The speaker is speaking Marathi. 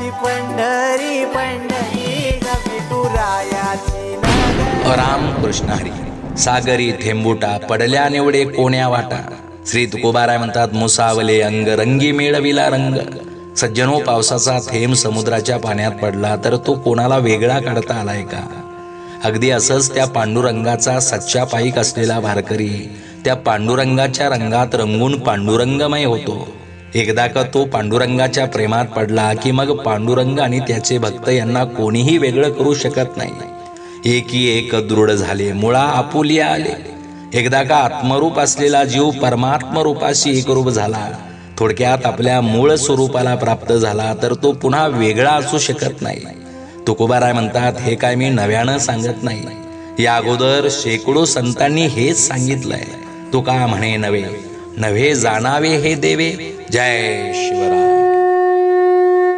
विठुरायाची पंढरी पंढरी रामकृष्ण हरी सागरी थेंबुटा पडल्या निवडे कोण्या वाटा? श्री तुकोबाराय म्हणतात मुसावले अंग रंगी मेळविला रंग. सज्जनो पावसाचा थेंब समुद्राच्या पाण्यात पडला तर तो कोणाला वेगळा काढता आलाय का? अगदी असंच त्या पांडुरंगाचा सच्चा पाईक असलेला वारकरी त्या पांडुरंगाच्या रंगात रंगून पांडुरंगमय होतो. एकदा का तो पांडुरंगाच्या प्रेमात पडला की मग पांडुरंग आणि त्याचे भक्त यांना कोणीही वेगळं करू शकत नाही. एकी एक दृढ झाले मुळा आपुलिया आले. एकदा का आत्मरूप असलेला जीव परमात्मरूपाशी एकरूप झाला. थोडक्यात आपल्या मूळ स्वरूपाला प्राप्त झाला तर तो पुन्हा वेगळा असू शकत नाही. तुकोबाराय म्हणतात हे काय मी नव्यानं सांगत नाही. या अगोदर शेकडो संतांनी हेच सांगितलंय. तो का म्हणे नवे नव्हे जाणावे हे देवे. जय शिवराय.